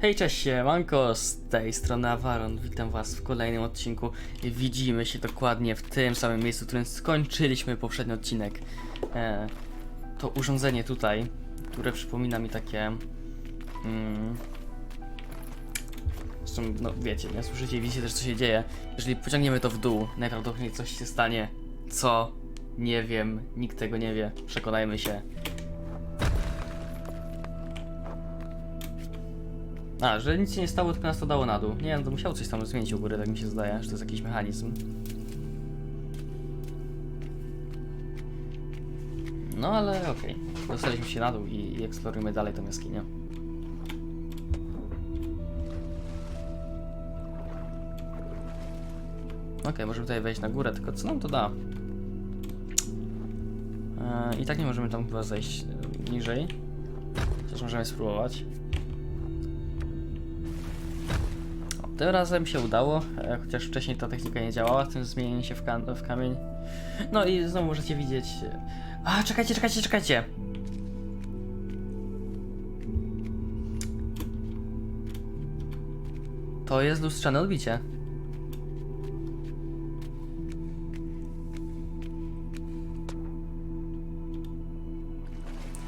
Hej, cześć, siemanko, z tej strony Avaron, witam was w kolejnym odcinku. Widzimy się dokładnie w tym samym miejscu, w którym skończyliśmy poprzedni odcinek. E, to urządzenie tutaj, które przypomina mi takie... Mm, zresztą, no wiecie, nie słyszycie i widzicie też co się dzieje. Jeżeli pociągniemy to w dół, najprawdopodobniej coś się stanie. Co? Nie wiem, nikt tego nie wie, przekonajmy się. A, że nic się nie stało, tylko nas to dało na dół. Nie wiem, to musiało coś tam zmienić u góry, tak mi się zdaje, że to jest jakiś mechanizm. No ale okej. Dostaliśmy się na dół i, i eksplorujemy dalej tą jaskinię. Okej, możemy tutaj wejść na górę, tylko co nam to da? Eee, I tak nie możemy tam chyba zejść e, niżej. Chociaż możemy spróbować. Tym razem się udało, e, chociaż wcześniej ta technika nie działała, w tym zmienieniu się w, kam- w kamień. No i znowu możecie widzieć... A, czekajcie, czekajcie, czekajcie! To jest lustrzane odbicie.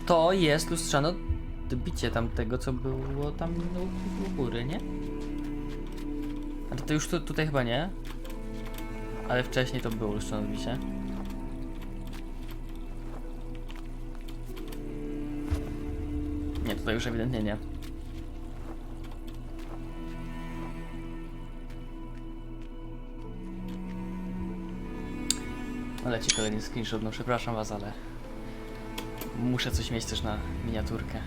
To jest lustrzane odbicie tamtego, co było tam u góry, nie? To, już tu, tutaj chyba nie. Ale wcześniej to było lustrzane odbicie. Nie, tutaj już ewidentnie nie. Ale ci kolejny screenshot, no przepraszam was, ale muszę coś mieć też na miniaturkę.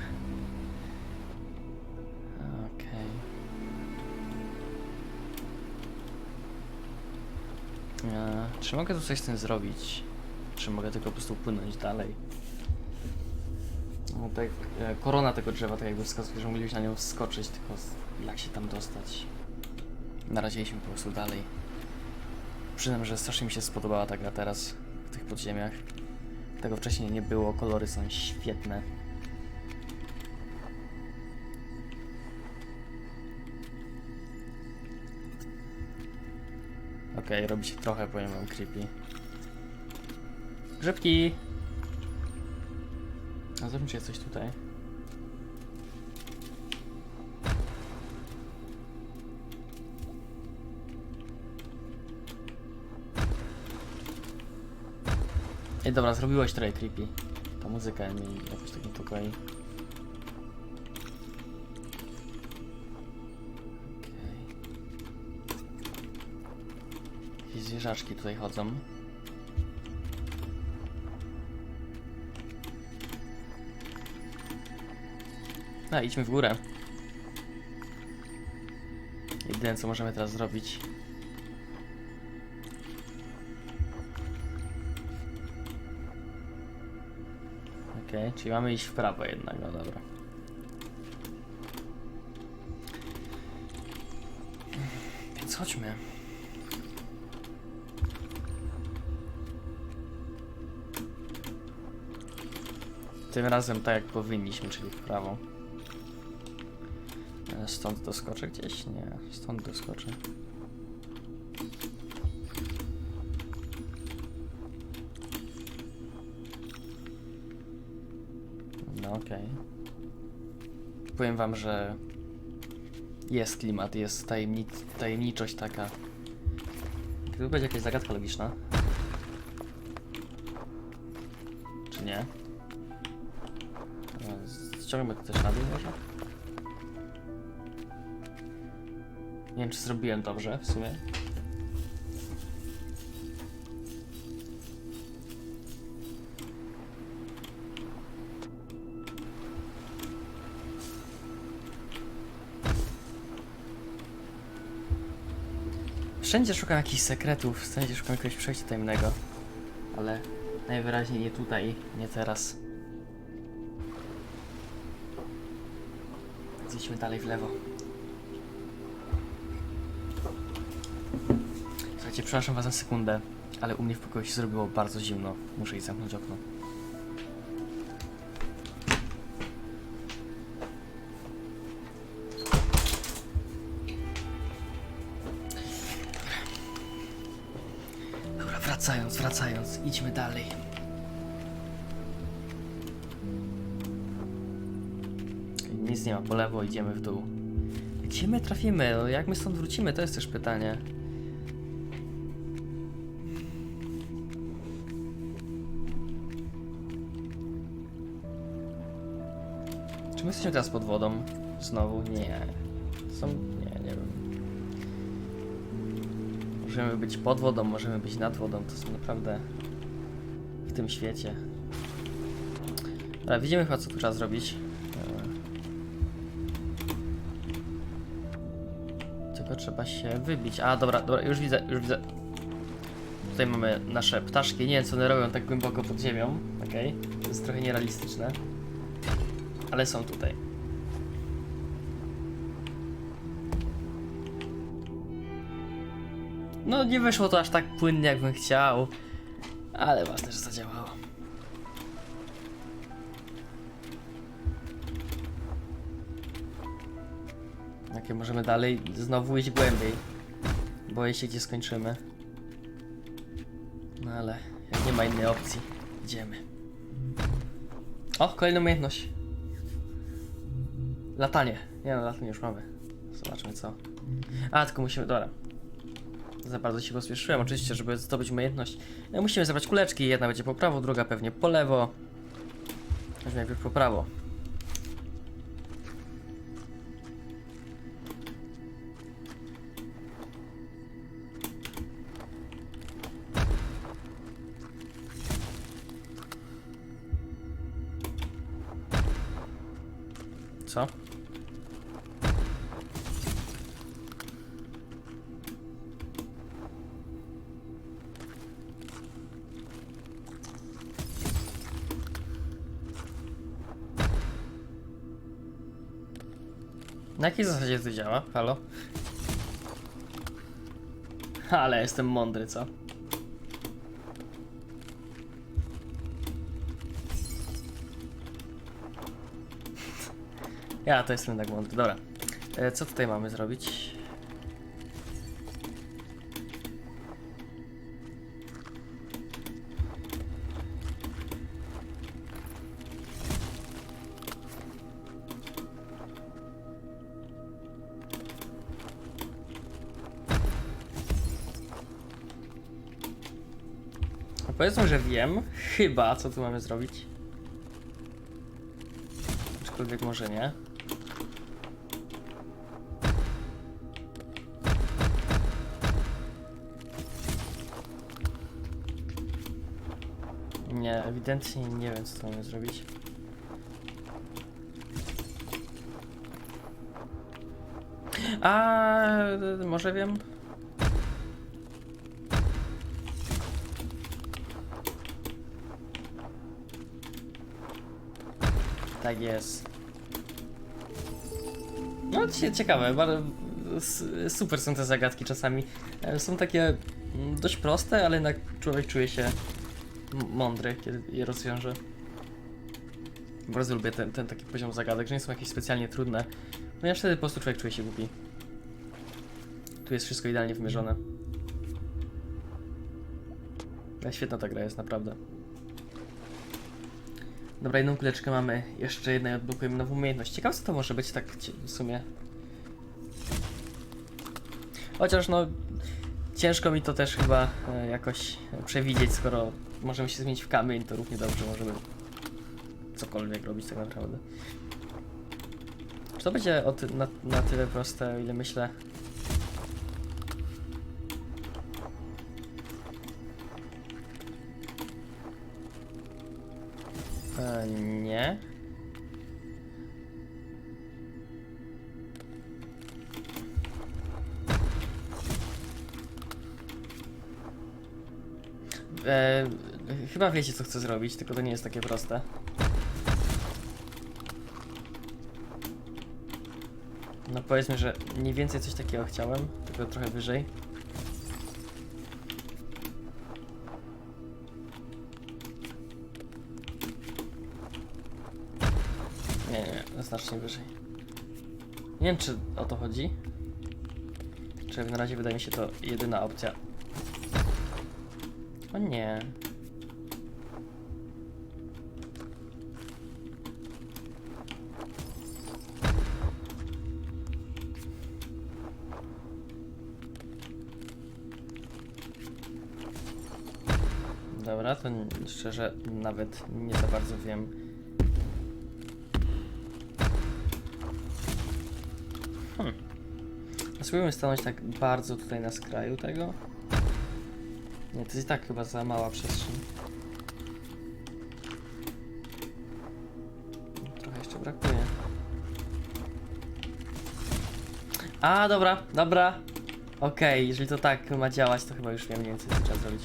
Czy mogę tu coś z tym zrobić? Czy mogę tylko po prostu płynąć dalej? No tak, e, korona tego drzewa tak jakby wskazuje, że moglibyśmy na nią wskoczyć, tylko jak się tam dostać? Na razie idźmy po prostu dalej. Przyznam, że strasznie mi się spodobała ta gra teraz w tych podziemiach. Tego wcześniej nie było, kolory są świetne. Okej, robi się trochę, powiem wam, creepy. Grzybki! A zobaczmy, czy jest coś tutaj. Ej, dobra, zrobiłeś trochę creepy. Ta muzyka mi jakoś tak niepokoi. Zwierzaczki tutaj chodzą. A, idźmy w górę. Jedyne co możemy teraz zrobić. Okej, czyli mamy iść w prawo jednak, no dobra. Więc chodźmy. Tym razem tak jak powinniśmy, czyli w prawo. E, Stąd doskoczę gdzieś? Nie, stąd doskoczę. No okej. Powiem wam, że jest klimat, jest tajemnic tajemniczość taka. Gdyby będzie jakaś zagadka logiczna. Ściągnę też na dół może? Nie wiem, czy zrobiłem dobrze w sumie. Wszędzie szukam jakichś sekretów, wszędzie szukam jakiegoś przejścia tajemnego. Ale najwyraźniej nie tutaj, nie teraz. Idźmy dalej w lewo. Słuchajcie, przepraszam was na sekundę, ale u mnie w pokoju się zrobiło bardzo zimno. Muszę iść zamknąć okno. Dobra, wracając, wracając, idźmy dalej. Nic nie ma po lewo, idziemy w dół. Gdzie my trafimy? No, jak my stąd wrócimy? To jest też pytanie. Czy my jesteśmy teraz pod wodą? Znowu? Nie. Są... Nie, nie wiem. Możemy być pod wodą, możemy być nad wodą. To są naprawdę w tym świecie. Ale widzimy chyba co tu trzeba zrobić. Trzeba się wybić. A dobra, dobra, już widzę, już widzę. Tutaj mamy nasze ptaszki. Nie wiem co one robią tak głęboko pod ziemią. Okej, to jest trochę nierealistyczne. Ale są tutaj. No nie wyszło to aż tak płynnie jakbym chciał. Ale ważne, że zadziałało. Jakie możemy dalej znowu iść głębiej. Boję się gdzie skończymy. No ale jak nie ma innej opcji, idziemy. O, kolejna umiejętność. Latanie. Nie no, latanie już mamy. Zobaczmy co. A, tylko musimy, dobra. Za bardzo się pospieszyłem, oczywiście, żeby zdobyć umiejętność. No, musimy zebrać kuleczki, jedna będzie po prawo, druga pewnie po lewo. Weźmy najpierw po prawo. Na jakiej zasadzie to działa? Halo? Ale jestem mądry, co? Ja to jestem tak mądry. Dobra. E, co tutaj mamy zrobić? Powiedzmy, że wiem, chyba co tu mamy zrobić. Aczkolwiek może nie. Nie, ewidentnie nie wiem co tu mamy zrobić. A może wiem? Tak jest. No cie- ciekawe, bardzo super są te zagadki czasami. E, Są takie mm, dość proste, ale jednak człowiek czuje się mądry, kiedy je rozwiąże. Bardzo lubię ten, ten taki poziom zagadek, że nie są jakieś specjalnie trudne, ponieważ wtedy po prostu człowiek czuje się głupi. Tu jest wszystko idealnie wymierzone. Ale świetna ta gra jest, naprawdę. Dobra, jedną kuleczkę mamy, jeszcze jedna i odblokujemy nową umiejętność. Ciekawe co to może być tak w sumie. Chociaż no, ciężko mi to też chyba e, jakoś e, przewidzieć, skoro możemy się zmienić w kamień, to równie dobrze możemy cokolwiek robić tak naprawdę. Czy to będzie o na, na tyle proste, o ile myślę? Nie. E, chyba wiecie, co chcę zrobić, tylko to nie jest takie proste. No powiedzmy, że mniej więcej coś takiego chciałem, tylko trochę wyżej. Nie wiem, czy o to chodzi. Czy na razie wydaje mi się to jedyna opcja. O nie. Dobra, to szczerze nawet nie za bardzo wiem. Spróbujmy stanąć tak bardzo tutaj na skraju tego. Nie, to jest i tak chyba za mała przestrzeń. Trochę jeszcze brakuje. A, dobra, dobra. Okej, jeżeli to tak ma działać, to chyba już wiem mniej więcej co trzeba zrobić.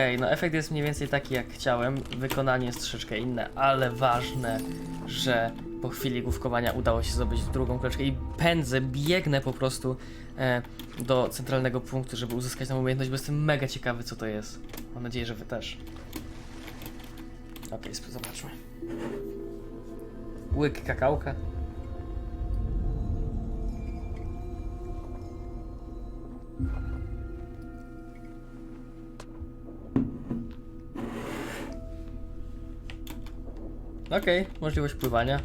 Okej, no efekt jest mniej więcej taki jak chciałem. Wykonanie jest troszeczkę inne, ale ważne, że po chwili główkowania udało się zdobyć drugą kuleczkę i pędzę, biegnę po prostu e, do centralnego punktu, żeby uzyskać tą umiejętność, bo jestem mega ciekawy co to jest. Mam nadzieję, że wy też. Okej, sp- zobaczmy. Łyk kakałka. Okej, możliwość pływania.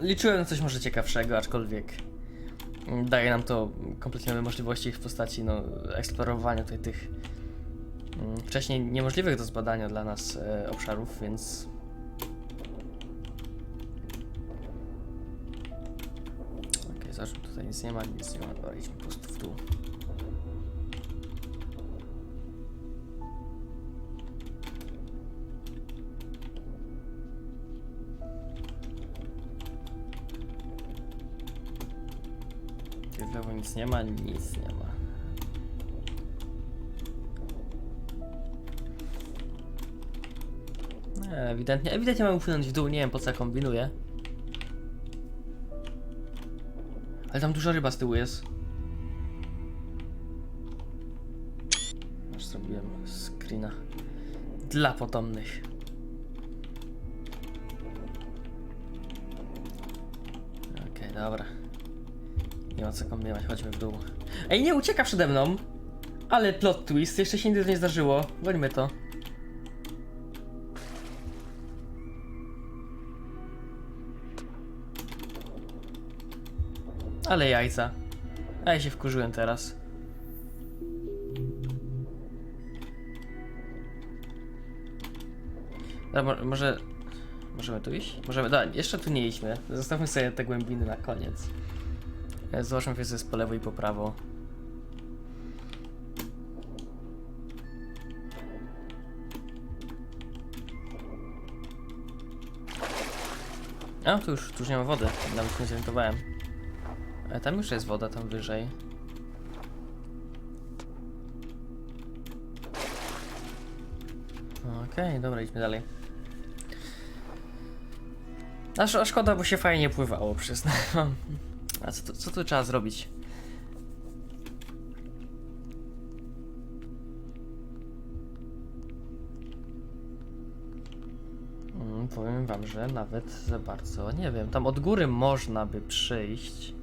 Liczyłem na coś może ciekawszego, aczkolwiek mm, daje nam to kompletnie nowe możliwości w postaci no, eksplorowania tutaj tych mm, wcześniej niemożliwych do zbadania dla nas e, obszarów, więc Okej, zobaczmy, tutaj nic nie ma, nic nie ma, idźmy po prostu w dół. Nie ma, nic nie ma. Ewidentnie, ewidentnie mam upłynąć w dół, nie wiem po co kombinuję. Ale tam duża ryba z tyłu jest. Aż zrobiłem screena. Dla potomnych. Co chodźmy w dół. Ej, nie ucieka przede mną! Ale plot twist, jeszcze się nigdy nie zdarzyło. Gońmy to. Ale jajca. A ja się wkurzyłem teraz. Dobra, mo- może... Możemy tu iść? Możemy... Dobra, jeszcze tu nie idźmy. Zostawmy sobie te głębiny na koniec. Zobaczmy, jak jest po lewo i po prawo. A, tu już, tu już nie ma wody. Nawet nie zorientowałem. E, tam już jest woda, tam wyżej. Okej, dobra, idźmy dalej. A szkoda, bo się fajnie pływało, przyznam. A co tu, co tu trzeba zrobić? Mm, powiem wam, że nawet za bardzo nie wiem. Tam od góry można by przyjść.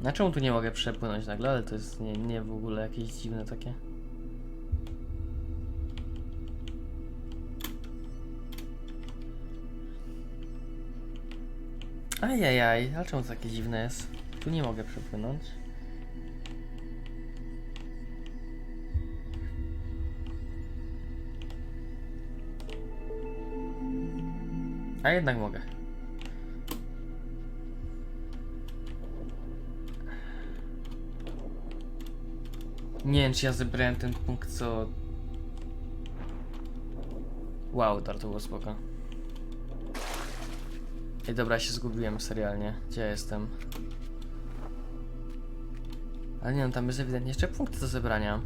Na czemu tu nie mogę przepłynąć nagle? Ale to jest nie, nie w ogóle jakieś dziwne takie. Ajajaj, ale czemu to takie dziwne jest? Tu nie mogę przepłynąć. A jednak mogę. Nie wiem, czy ja zebrałem ten punkt, co... Wow, to było spoko. Ej, dobra, się zgubiłem serialnie. Gdzie ja jestem? Ale nie no, tam jest ewidentnie jeszcze punkty do zebrania.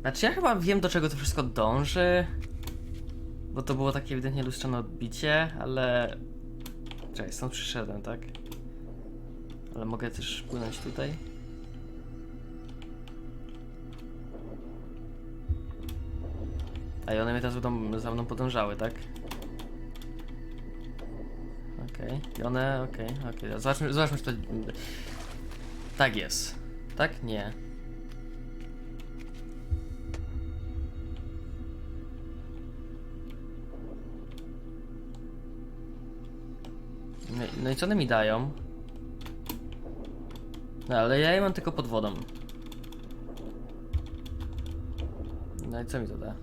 Znaczy ja chyba wiem do czego to wszystko dąży. Bo to było takie ewidentnie lustrzane odbicie, ale... Czekaj, stąd przyszedłem, tak? Ale mogę też płynąć tutaj? A i one mnie teraz będą za mną podążały, tak? Okej, i one, okej, okej. Zobaczmy, zobaczmy, czy to... Tak jest. Tak? Nie. Co one mi dają? No ale ja je mam tylko pod wodą. No i co mi to da?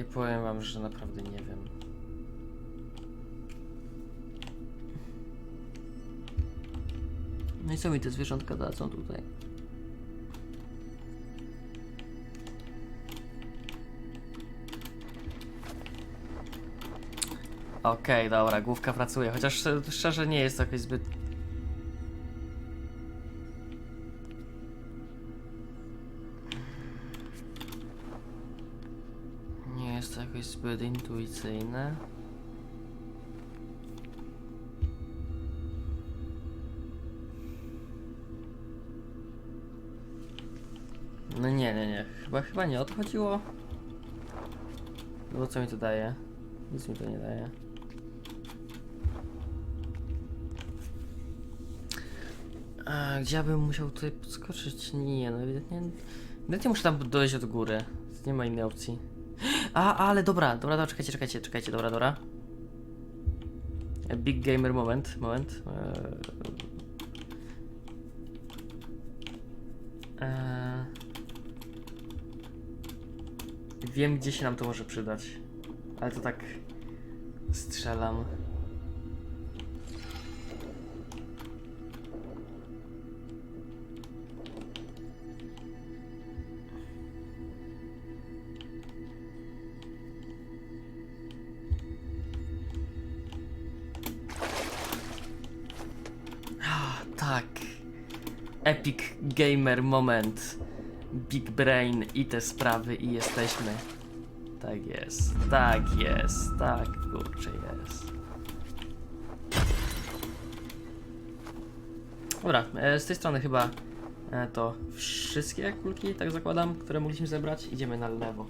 I powiem wam, że naprawdę nie wiem. No i co mi te zwierzątka dadzą tutaj? Okej, dobra, główka pracuje, chociaż szczerze nie jest to jakoś zbyt... Nie jest to jakoś zbyt intuicyjne. No nie, nie, nie, chyba, chyba nie o to chodziło. No bo co mi to daje? Nic mi to nie daje. A, gdzie ja bym musiał tutaj podskoczyć? Nie, no ewidentnie... Ewidentnie muszę tam dojść od góry. Nie ma innej opcji. A, ale dobra, dobra, dobra, czekajcie, czekajcie, czekajcie, dobra, dobra. Big gamer moment, moment. Eee... Wiem, gdzie się nam to może przydać. Ale to tak strzelam. Tak. Epic gamer moment. Big brain i te sprawy i jesteśmy. Tak jest, tak jest, tak kurczę jest. Dobra, e, z tej strony chyba e, to wszystkie kulki, tak zakładam, które mogliśmy zebrać. Idziemy na lewo.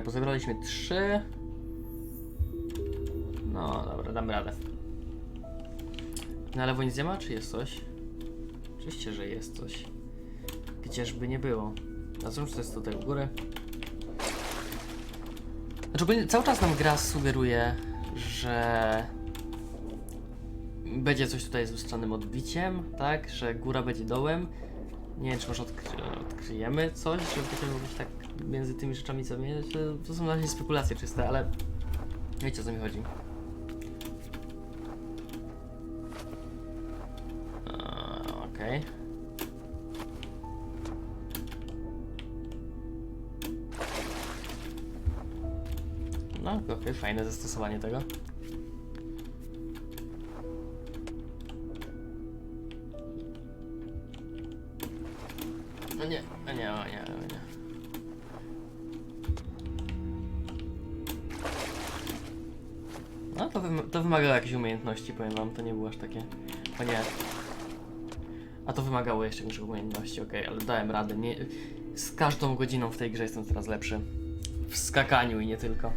Tak, bo zebraliśmy trzy. No dobra, damy radę. Na lewo nic nie ma, czy jest coś? Oczywiście, że jest coś. Gdzieżby nie było. A co to jest tutaj u góry? Znaczy cały czas nam gra sugeruje, że będzie coś tutaj z lustrzanym odbiciem, tak? Że góra będzie dołem. Nie wiem, czy może odkry odkryjemy coś, żeby potem robić tak między tymi rzeczami, co mnie. To są na razie spekulacje czyste, ale wiecie o co mi chodzi. Okej. No, okej, fajne zastosowanie tego. No to, wym to wymagało jakiejś umiejętności, powiem wam, to nie było aż takie... O nie. A to wymagało jeszcze większych umiejętności, okej, ale dałem radę. Nie... Z każdą godziną w tej grze jestem coraz lepszy. W skakaniu i nie tylko.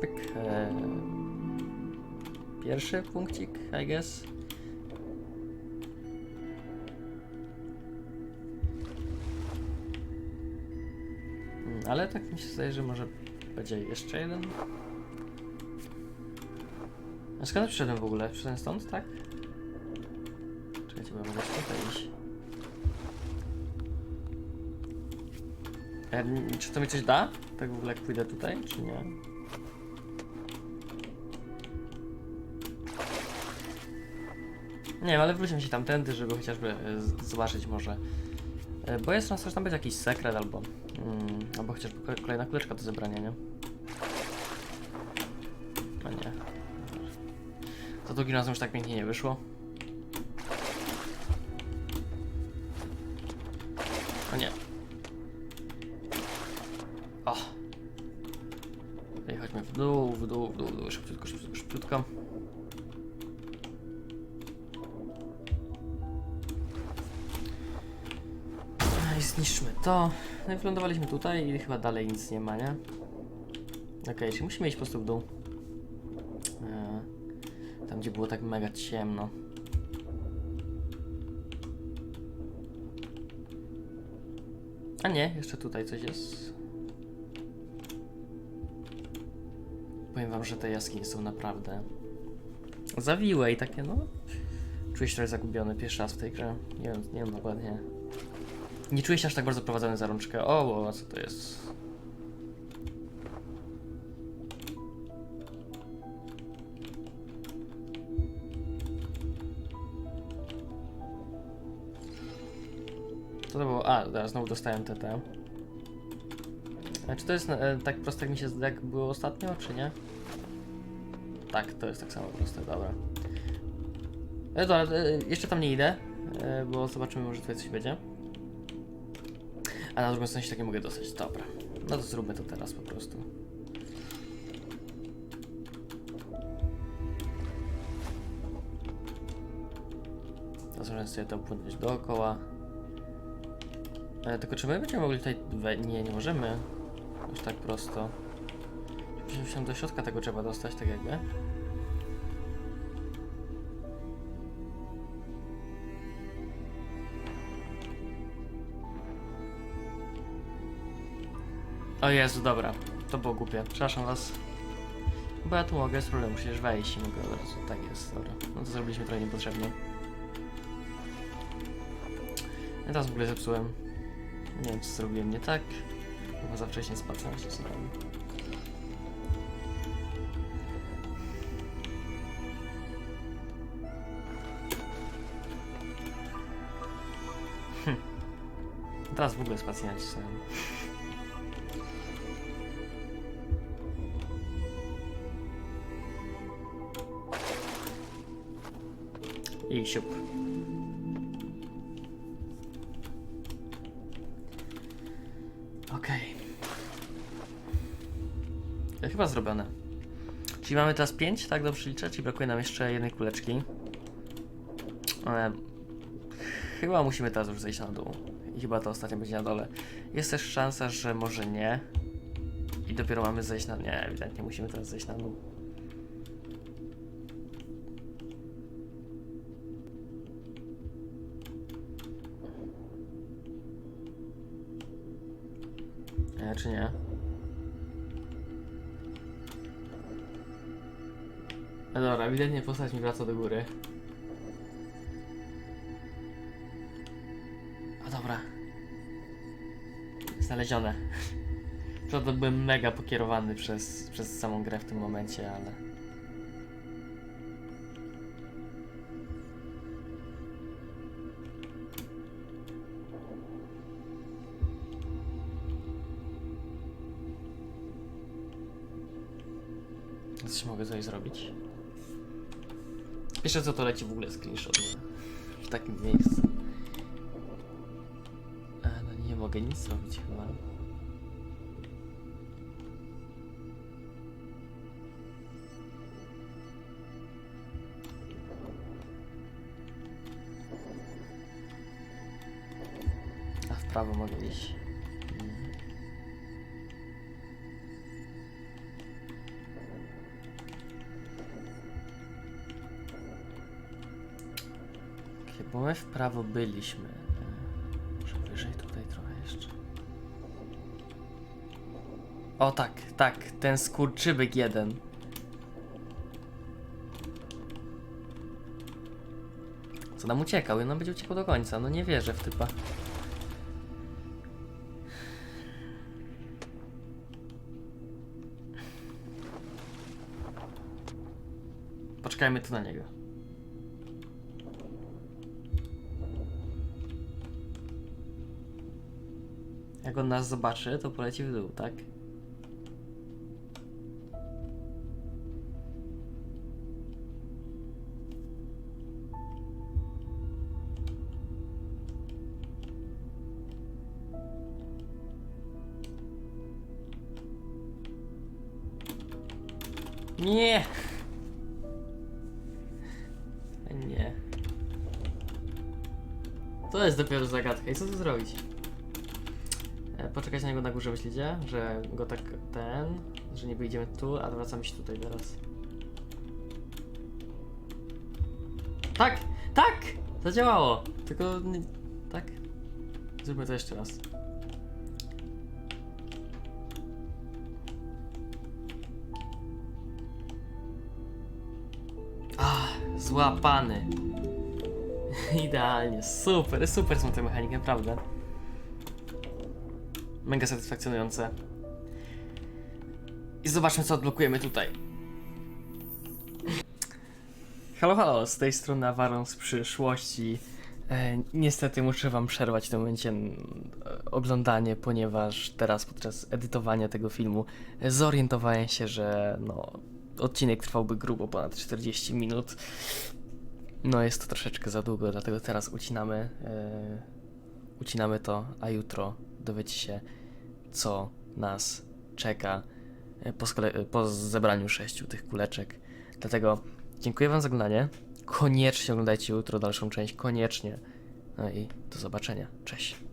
Pyk. em, Pierwszy punkcik, I guess. Ale tak mi się zdaje, że może będzie jeszcze jeden. A skąd przyszedłem w ogóle? Przyszedłem stąd, tak? Czekajcie, bo ja mogę tutaj iść. E, czy to mi coś da? Tak w ogóle jak pójdę tutaj, czy nie? Nie wiem, ale wrócimy się tamtędy, żeby chociażby e, zobaczyć może. E, Bo jest szansa, że tam będzie jakiś sekret albo... Mm, albo chociażby ko- kolejna kuleczka do zebrania, nie? A nie. To drugi razem już tak pięknie nie wyszło. Tutaj i chyba dalej nic nie ma, nie? Okej, czyli musimy iść po prostu w dół. E, Tam, gdzie było tak mega ciemno. A nie, jeszcze tutaj coś jest. Powiem wam, że te jaskinie są naprawdę zawiłe i takie, no. Czuję się trochę zagubiony pierwszy raz w tej grze. Nie wiem, nie wiem dokładnie. Nie czuję się aż tak bardzo prowadzony za rączkę. O, o, co to jest? Co to było? A, teraz znowu dostałem TT. A czy to jest e, tak proste, jak mi się jak było ostatnio, czy nie? Tak, to jest tak samo proste, dobra. E, dobra, e, jeszcze tam nie idę, e, bo zobaczymy, może tutaj coś będzie. A na drugą stronę się tak nie mogę dostać, dobra. No to zróbmy to teraz po prostu. Możemy sobie to płynąć dookoła. E, tylko czy my będziemy mogli tutaj... Nie, nie możemy. Już tak prosto. Musimy się do środka tego trzeba dostać, tak jakby. O Jezu, dobra. To było głupie. Przepraszam was. Bo ja tu mogę, bez problemu, musisz wejść i mogę od razu. Tak jest, dobra. No to zrobiliśmy trochę niepotrzebnie. Ja teraz w ogóle zepsułem. Nie wiem, co zrobiłem nie tak. Chyba za wcześnie spadłem, czy co. Hm. Teraz w ogóle spacji nacisnąłem. I siup. Okej. Okay. Chyba zrobione. Czyli mamy teraz 5, tak dobrze liczę? Czyli brakuje nam jeszcze jednej kuleczki. Ale chyba musimy teraz już zejść na dół. I chyba to ostatnie będzie na dole. Jest też szansa, że może nie. I dopiero mamy zejść na... Nie, ewidentnie musimy teraz zejść na dół. Czy nie? No dobra, ewidentnie postać mi wraca do góry. A dobra. Znalezione. Prawda byłem mega pokierowany przez, przez samą grę w tym momencie, ale... mogę coś zrobić? Jeszcze co to leci w ogóle screenshot, nie? W takim miejscu. A, no nie mogę nic zrobić chyba. A w prawo mogę iść. Bo my w prawo byliśmy. E, Może wyżej tutaj trochę jeszcze. O tak, tak, ten skurczybyk jeden. Co nam uciekał? I on będzie uciekał do końca. No nie wierzę w typa. Poczekajmy tu na niego. Jak on nas zobaczy, to poleci w dół, tak? Nie! Nie. To jest dopiero zagadka. I co tu zrobić? Poczekać na niego na górze, myślicie? Że go tak ten, że nie wyjdziemy tu, a wracamy się tutaj teraz. Tak! Tak! Zadziałało! Tylko... nie- Tak? Zróbmy to jeszcze raz. Ah, złapany. Idealnie, super, super są te mechaniki, naprawdę. Mega satysfakcjonujące. I zobaczmy, co odblokujemy tutaj. Halo, halo, z tej strony Awaron z przyszłości. E, niestety muszę wam przerwać w tym momencie e, oglądanie, ponieważ teraz podczas edytowania tego filmu e, zorientowałem się, że no, odcinek trwałby grubo ponad 40 minut. No jest to troszeczkę za długo, dlatego teraz ucinamy, e, ucinamy to, a jutro dowiecie się, co nas czeka e, po, e, po zebraniu sześciu tych kuleczek. Dlatego dziękuję Wam za oglądanie. Koniecznie oglądajcie jutro dalszą część, koniecznie. No i do zobaczenia. Cześć.